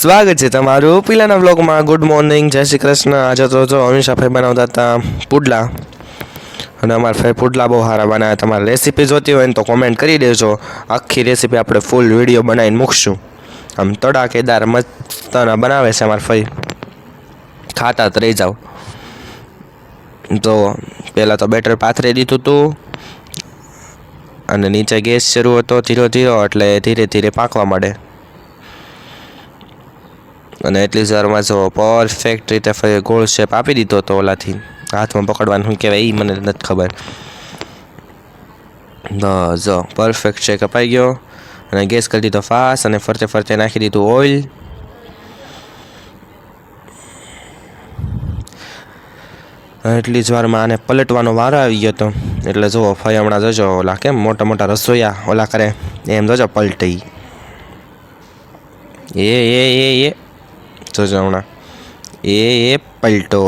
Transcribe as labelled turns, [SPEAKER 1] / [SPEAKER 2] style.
[SPEAKER 1] સ્વાગત છે તમારું પેલાના બ્લોગમાં ગુડ મોર્નિંગ જય શ્રી કૃષ્ણ. આજે તો જો અમીષા ભાઈ બનાવતા હતા પુડલા. અને અમારા ભાઈ પુડલા બહુ સારા બનાવ્યા. તમારે રેસીપી જોતી હોય ને તો કોમેન્ટ કરી દેજો. આખી રેસીપી આપણે ફૂલ વીડિયો બનાવીને મૂકશું. આમ તડાકેદાર મસ્તના બનાવે છે અમારા ભાઈ. ખાતા જ રહી જાઓ. તો પહેલાં તો બેટર પાથરી દીધું હતું અને નીચે ગેસ શરૂ હતો ધીરો ધીરો એટલે ધીરે ધીરે પાકવા માંડે. અને એટલી જ વારમાં જો પરફેક્ટ રીતે ફરી ગોળ શેપ આપી દીધો હતો ઓલાથી. હાથમાં પકડવાનું શું કહેવાય એ મને નથી ખબર. જો પરફેક્ટ શેક અપાઈ ગયો. અને ગેસ કરી દીધો ફાસ્ટ અને ફરતે ફરતે નાખી દીધું ઓઇલ એટલી જ વારમાં આને પલટવાનો વારો આવી ગયો હતો એટલે જુઓ ફઈ હમણાં જોજો ઓલા કેમ મોટા મોટા રસોઈયા ઓલા કરે. એમ જોજો પલટી. એ એ એ એ. જોજો હમણાં એ એ પલટો.